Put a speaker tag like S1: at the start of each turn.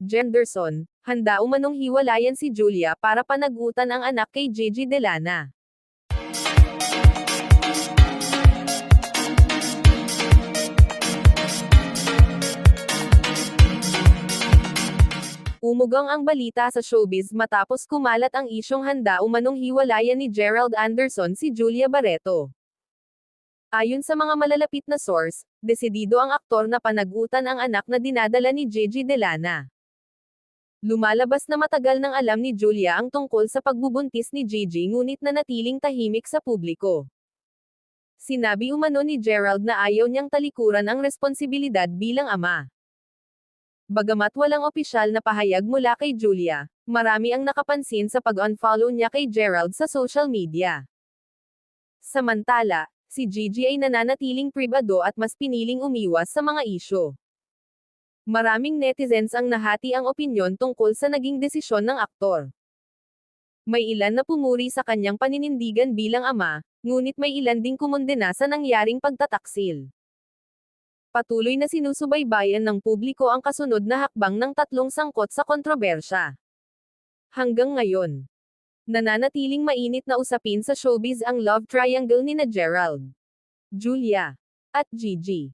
S1: Jenderson, handa umanong hiwalayan si Julia para panagutan ang anak kay Gigi Delana. Umugang ang balita sa showbiz matapos kumalat ang isyong handa umanong hiwalayan ni Gerald Anderson si Julia Barreto. Ayon sa mga malalapit na source, desidido ang aktor na panagutan ang anak na dinadala ni Gigi Delana. Lumalabas na matagal nang alam ni Julia ang tungkol sa pagbubuntis ni Gigi ngunit nanatiling tahimik sa publiko. Sinabi umano ni Gerald na ayaw niyang talikuran ang responsibilidad bilang ama. Bagamat walang opisyal na pahayag mula kay Julia, marami ang nakapansin sa pag-unfollow niya kay Gerald sa social media. Samantala, si Gigi ay nananatiling pribado at mas piniling umiwas sa mga isyo. Maraming netizens ang nahati ang opinyon tungkol sa naging desisyon ng aktor. May ilan na pumuri sa kanyang paninindigan bilang ama, ngunit may ilan ding kumundena sa nangyaring pagtataksil. Patuloy na sinusubaybayan ng publiko ang kasunod na hakbang ng tatlong sangkot sa kontrobersya. Hanggang ngayon, nananatiling mainit na usapin sa showbiz ang love triangle ni na Gerald, Julia, at Gigi.